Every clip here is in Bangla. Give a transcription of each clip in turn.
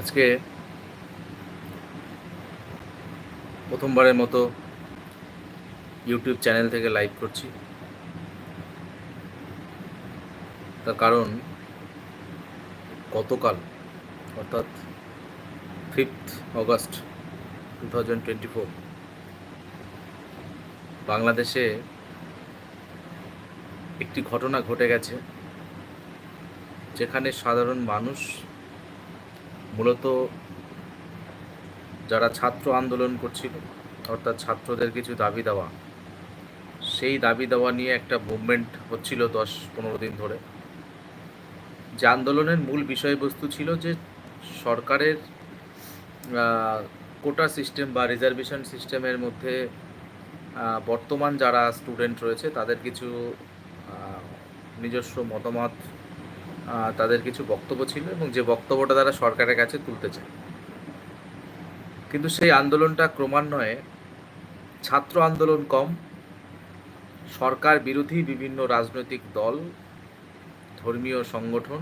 আজকে প্রথমবারের মতো ইউটিউব চ্যানেল থেকে লাইভ করছি। তার কারণ গতকাল, অর্থাৎ fifth August two thousand twenty four বাংলাদেশে একটি ঘটনা ঘটে গেছে, যেখানে সাধারণ মানুষ মূলত যারা ছাত্র আন্দোলন করছিল, অর্থাৎ ছাত্রদের কিছু দাবি দেওয়া, সেই দাবি দেওয়া নিয়ে একটা মুভমেন্ট হচ্ছিল দশ পনেরো দিন ধরে। যে আন্দোলনের মূল বিষয়বস্তু ছিল যে সরকারের কোটা সিস্টেম বা রিজার্ভেশন সিস্টেমের মধ্যে বর্তমান যারা স্টুডেন্ট রয়েছে, তাদের কিছু নিজস্ব মতামত তাদের কিছু বক্তব্য ছিল এবং যে বক্তব্যটা তারা সরকারের কাছে তুলতে চায়। কিন্তু সেই আন্দোলনটা ক্রমান্বয়ে ছাত্র আন্দোলন কম, সরকার বিরোধী বিভিন্ন রাজনৈতিক দল, ধর্মীয় সংগঠন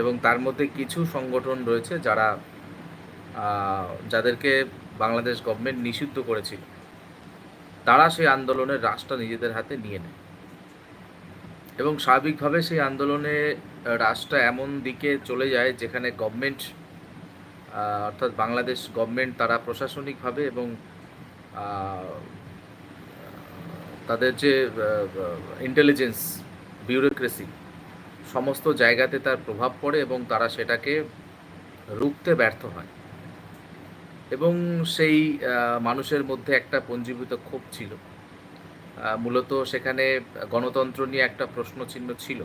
এবং তার মধ্যে কিছু সংগঠন রয়েছে যারা যাদেরকে বাংলাদেশ গভর্নমেন্ট নিষিদ্ধ করেছিল। তারা সেই আন্দোলনের রাশটা নিজেদের হাতে নিয়ে নেয়। এবং স্বাভাবিকভাবে সেই আন্দোলনে রাষ্ট্রটা এমন দিকে চলে যায় যেখানে গভর্নমেন্ট অর্থাৎ বাংলাদেশ গভর্নমেন্ট তারা প্রশাসনিকভাবে এবং তাদের যে ইন্টেলিজেন্স বিউরোক্রেসি সমস্ত জায়গাতে তার প্রভাব পড়ে এবং তারা সেটাকে রুখতে ব্যর্থ হয়। এবং সেই মানুষের মধ্যে একটা পঞ্জীভূত ক্ষোভ ছিল। মূলত সেখানে গণতন্ত্র নিয়ে একটা প্রশ্নচিহ্ন ছিল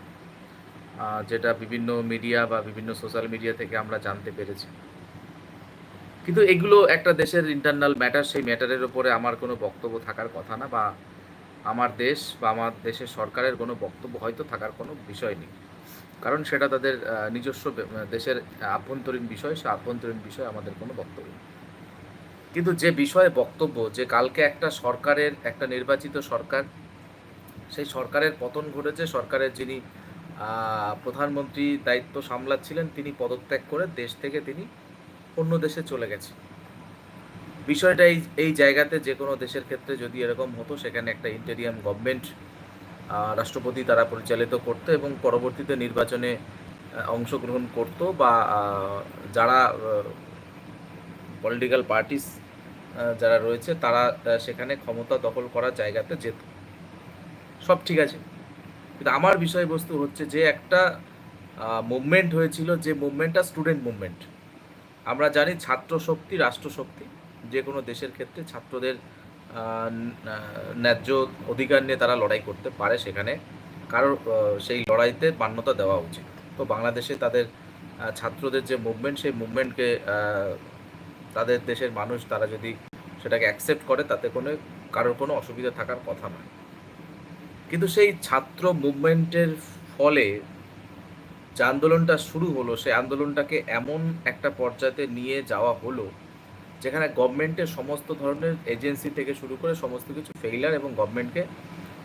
যেটা বিভিন্ন মিডিয়া বা বিভিন্ন সোশ্যাল মিডিয়া থেকে আমরা জানতে পেরেছি। কিন্তু এগুলো একটা দেশের ইন্টারনাল ম্যাটার সেই ম্যাটারের উপরে আমার কোনো বক্তব্য থাকার কথা না বা আমার দেশ বা আমার দেশের সরকারের কোনো বক্তব্য হয়তো থাকার কোনো বিষয় নেই। কারণ সেটা তাদের নিজস্ব, দেশের আভ্যন্তরীণ বিষয়, সে আভ্যন্তরীণ বিষয় আমাদের কোনো বক্তব্য নেই। কিন্তু যে বিষয়ে বক্তব্য যে কালকে একটা সরকারের, একটা নির্বাচিত সরকার, সেই সরকারের পতন ঘটেছে, সরকারের যিনি প্রধানমন্ত্রী দায়িত্ব সামলাচ্ছিলেন, তিনি পদত্যাগ করে দেশ থেকে তিনি অন্য দেশে চলে গেছে। বিষয়টা এই এই জায়গাতে যে কোনো দেশের ক্ষেত্রে যদি এরকম হতো, সেখানে একটা ইন্টেরিয়াম গভর্নমেন্ট রাষ্ট্রপতি তারা পরিচালিত করতো এবং পরবর্তীতে নির্বাচনে অংশগ্রহণ করতো বা যারা পলিটিক্যাল পার্টিস যারা রয়েছে, তারা সেখানে ক্ষমতা দখল করার জায়গাতে যেত। সব ঠিক আছে। কিন্তু আমার বিষয়বস্তু হচ্ছে যে একটা মুভমেন্ট হয়েছিল যে মুভমেন্টটা স্টুডেন্ট মুভমেন্ট আমরা জানি ছাত্র শক্তি রাষ্ট্র শক্তি যে কোনো দেশের ক্ষেত্রে ছাত্রদের ন্যায্য অধিকার নিয়ে তারা লড়াই করতে পারে সেখানে। কারোর সেই লড়াইতে মান্যতা দেওয়া উচিত। তো বাংলাদেশে তাদের ছাত্রদের যে মুভমেন্ট সেই মুভমেন্টকে তাদের দেশের মানুষ, তারা যদি সেটাকে অ্যাকসেপ্ট করে, তাতে কোনো, কারোর কোনো অসুবিধা থাকার কথা নয় কিন্তু সেই ছাত্র মুভমেন্টের ফলে যে আন্দোলনটা শুরু হলো, সেই আন্দোলনটাকে এমন একটা পর্যায়ে নিয়ে যাওয়া হলো, যেখানে গভর্নমেন্টের সমস্ত ধরনের এজেন্সি থেকে শুরু করে সমস্ত কিছু ফেইলার এবং গভর্নমেন্টকে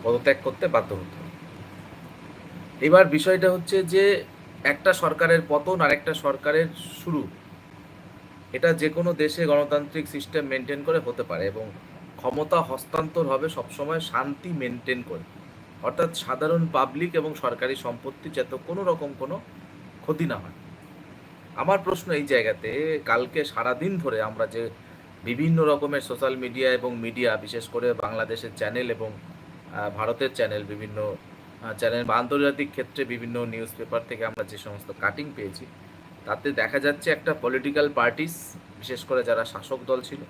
পদত্যাগ করতে বাধ্য হতো এবার বিষয়টা হচ্ছে যে, একটা সরকারের পতন আর একটা সরকারের শুরু। এটা যে কোনো দেশে গণতান্ত্রিক সিস্টেম মেনটেন করে হতে পারে এবং ক্ষমতা হস্তান্তর হবে সবসময় শান্তি মেনটেন করে। অর্থাৎ সাধারণ পাবলিক এবং সরকারি সম্পত্তি যাতে কোনো রকম কোনো ক্ষতি না হয়। আমার প্রশ্ন এই জায়গাতে, কালকে সারাদিন ধরে আমরা যে বিভিন্ন রকমের সোশ্যাল মিডিয়া এবং মিডিয়া বিশেষ করে বাংলাদেশের চ্যানেল এবং ভারতের চ্যানেল বিভিন্ন চ্যানেল বা আন্তর্জাতিক ক্ষেত্রে বিভিন্ন নিউজ পেপার থেকে আমরা যে সমস্ত কাটিং পেয়েছি তাতে দেখা যাচ্ছে একটা পলিটিক্যাল পার্টিস বিশেষ করে যারা শাসক দল ছিল,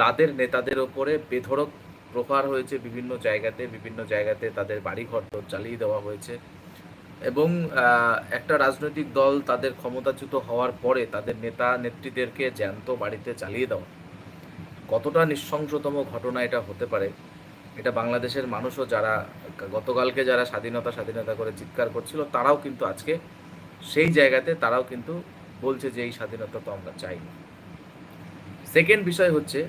তাদের নেতাদের ওপরে বেধড়ক প্রহার হয়েছে বিভিন্ন জায়গাতে বিভিন্ন জায়গাতে তাদের বাড়িঘর জ্বালিয়ে দেওয়া হয়েছে এবং একটা রাজনৈতিক দল তাদের ক্ষমতাচ্যুত হওয়ার পরে তাদের নেতা নেত্রীদেরকে জ্যান্ত বাড়িতে চালিয়ে দেওয়া। কতটা নৃশংসতম ঘটনা এটা হতে পারে, এটা বাংলাদেশের মানুষও যারা, গতকালকে যারা স্বাধীনতা স্বাধীনতা করে চিৎকার করছিল, তারাও কিন্তু আজকে সেই জায়গাতে তারাও কিন্তু বলছে যে এই স্বাধীনতা তো আমরা চাই সেকেন্ড বিষয় হচ্ছে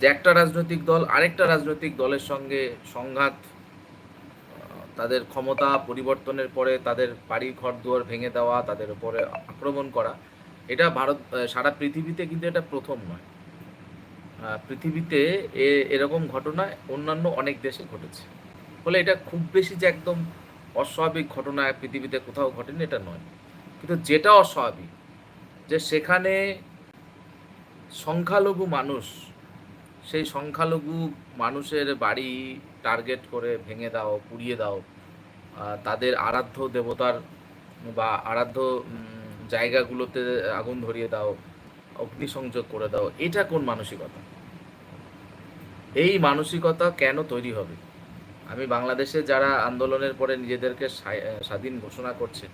যে একটা রাজনৈতিক দল আরেকটা রাজনৈতিক দলের সঙ্গে সংঘাত তাদের ক্ষমতা পরিবর্তনের পরে তাদের বাড়ি ঘর দুয়ার ভেঙে দেওয়া, তাদের উপরে আক্রমণ করা, এটা ভারত সারা পৃথিবীতে কিন্তু এটা প্রথম নয়। পৃথিবীতে এরকম ঘটনা অন্যান্য অনেক দেশে ঘটেছে। ফলে এটা খুব বেশি যে একদম অস্বাভাবিক ঘটনা পৃথিবীতে কোথাও ঘটেনি, এটা নয়। কিন্তু যেটা অস্বাভাবিক, যে সেখানে সংখ্যালঘু মানুষ, সেই সংখ্যালঘু মানুষের বাড়ি টার্গেট করে ভেঙে দাও, পুড়িয়ে দাও তাদের আরাধ্য দেবতার বা আরাধ্য জায়গাগুলোতে আগুন ধরিয়ে দাও, অগ্নিসংযোগ করে দাও, এটা কোন মানসিকতা? এই মানসিকতা কেন তৈরি হবে? আমি বাংলাদেশে যারা আন্দোলনের পরে নিজেদেরকে স্বাধীন ঘোষণা করছে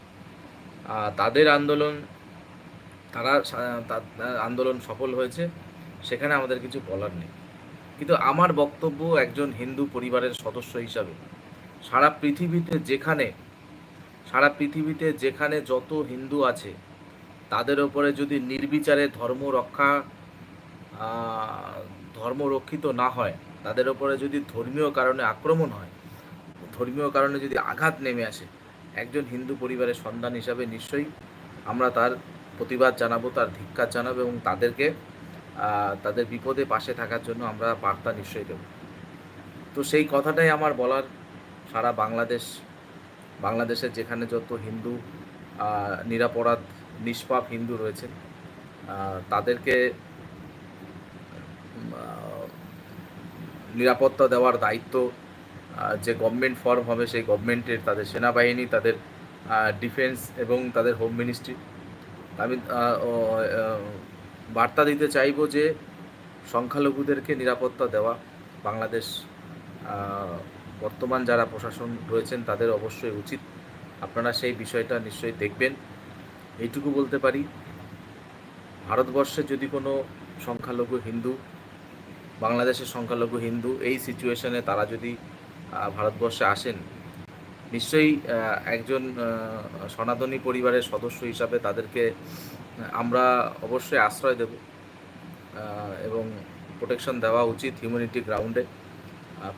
তাদের আন্দোলন, তারা আন্দোলন সফল হয়েছে, সেখানে আমাদের কিছু বলার নেই। কিন্তু আমার বক্তব্য একজন হিন্দু পরিবারের সদস্য হিসাবে, সারা পৃথিবীতে যেখানে, সারা পৃথিবীতে যেখানে যত হিন্দু আছে, তাদের ওপরে যদি নির্বিচারে ধর্ম রক্ষা ধর্ম রক্ষিত না হয় তাদের ওপরে যদি ধর্মীয় কারণে আক্রমণ হয় ধর্মীয় কারণে যদি আঘাত নেমে আসে একজন হিন্দু পরিবারের সন্তান হিসাবে নিশ্চয়ই আমরা তার প্রতিবাদ জানাব তার ধিক্কার জানাব এবং তাদেরকে তাদের বিপদে পাশে থাকার জন্য আমরা বার্তা নিশ্চয়ই দেব। তো সেই কথাটাই আমার বলার সারা বাংলাদেশ বাংলাদেশের যেখানে যত হিন্দু নিরাপরাধ নিষ্পাপ হিন্দু রয়েছেন আহ, তাদেরকে নিরাপত্তা দেওয়ার দায়িত্ব যে গভর্নমেন্ট ফর্ম হবে সেই গভর্নমেন্টের তাদের সেনাবাহিনী, তাদের ডিফেন্স এবং তাদের হোম মিনিস্ট্রি আমি বার্তা দিতে চাইব যে সংখ্যালঘুদেরকে নিরাপত্তা দেওয়া, বাংলাদেশ বর্তমান যারা প্রশাসন রয়েছেন তাদের অবশ্যই উচিত। আপনারা সেই বিষয়টা নিশ্চয়ই দেখবেন। এইটুকু বলতে পারি, ভারতবর্ষে যদি কোনো সংখ্যালঘু হিন্দু বাংলাদেশের সংখ্যালঘু হিন্দু এই সিচুয়েশনে তারা যদি ভারতবর্ষে আসেন, নিশ্চয়ই একজন সনাতনী পরিবারের সদস্য হিসাবে তাদেরকে, আমরা অবশ্যই আশ্রয় দেব এবং প্রোটেকশন দেওয়া উচিত হিউম্যানিটি গ্রাউন্ডে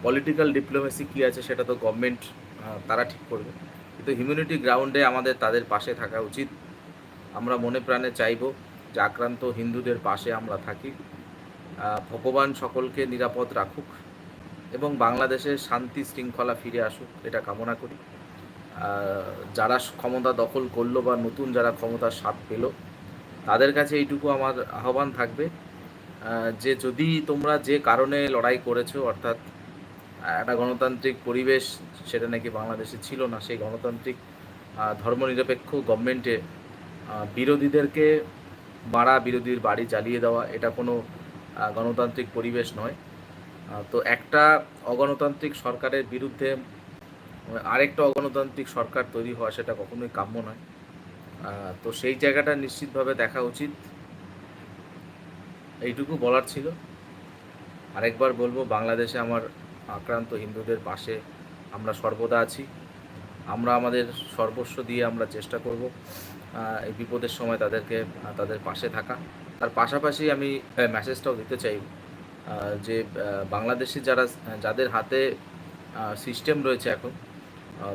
পলিটিক্যাল ডিপ্লোমেসি কী আছে সেটা তো গভর্নমেন্ট তারা ঠিক করবে। কিন্তু হিউম্যানিটি গ্রাউন্ডে আমাদের তাদের পাশে থাকা উচিত। আমরা মনে প্রাণে চাইব যে আক্রান্ত হিন্দুদের পাশে আমরা থাকি। ভগবান সকলকে নিরাপদ রাখুক এবং বাংলাদেশের শান্তি শৃঙ্খলা ফিরে আসুক, এটা কামনা করি। যারা ক্ষমতা দখল করল বা নতুন যারা ক্ষমতার স্বাদ পেল, তাদের কাছে এইটুকু আমার আহ্বান থাকবে। যে যদি তোমরা যে কারণে লড়াই করেছ, অর্থাৎ একটা গণতান্ত্রিক পরিবেশ, সেটা নাকি বাংলাদেশে ছিল না, সেই গণতান্ত্রিক ধর্মনিরপেক্ষ গভর্নমেন্টে বিরোধীদেরকে মারা, বিরোধীর বাড়ি জ্বালিয়ে দেওয়া, এটা কোনো গণতান্ত্রিক পরিবেশ নয়। তো একটা অগণতান্ত্রিক সরকারের বিরুদ্ধে, আরেকটা অগণতান্ত্রিক সরকার তৈরি হওয়া সেটা কখনোই কাম্য নয়। তো সেই জায়গাটা নিশ্চিতভাবে দেখা উচিত। এইটুকু বলার ছিল। আরেকবার বলব, বাংলাদেশে আমার আক্রান্ত হিন্দুদের পাশে আমরা সর্বদা আছি। আমরা আমাদের সর্বস্ব দিয়ে আমরা চেষ্টা করব এই বিপদের সময় তাদেরকে, তাদের পাশে থাকা। তার পাশাপাশি আমি মেসেজটাও দিতে চাই যে বাংলাদেশে যারা, যাদের হাতে সিস্টেম রয়েছে এখন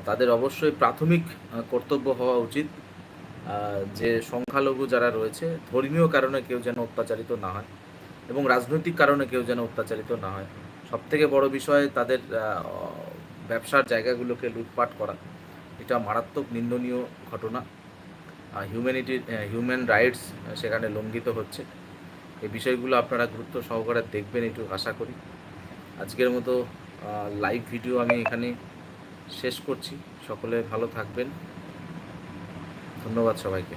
তাদের অবশ্যই প্রাথমিক কর্তব্য হওয়া উচিত যে সংখ্যালঘু যারা রয়েছে, ধর্মীয় কারণে কেউ যেন অত্যাচারিত না হয় এবং রাজনৈতিক কারণে কেউ যেন অত্যাচারিত না হয়। সব থেকে বড় বিষয় তাদের ব্যবসার জায়গাগুলোকে লুটপাট করা। এটা মারাত্মক নিন্দনীয় ঘটনা। হিউম্যানিটি হিউম্যান রাইটস সেখানে লঙ্ঘিত হচ্ছে। এই বিষয়গুলো আপনারা গুরুত্ব সহকারে দেখবেন একটু আশা করি। আজকের মতো লাইভ ভিডিও আমি এখানে শেষ করছি। সকলে ভালো থাকবেন। ধন্যবাদ সবাইকে।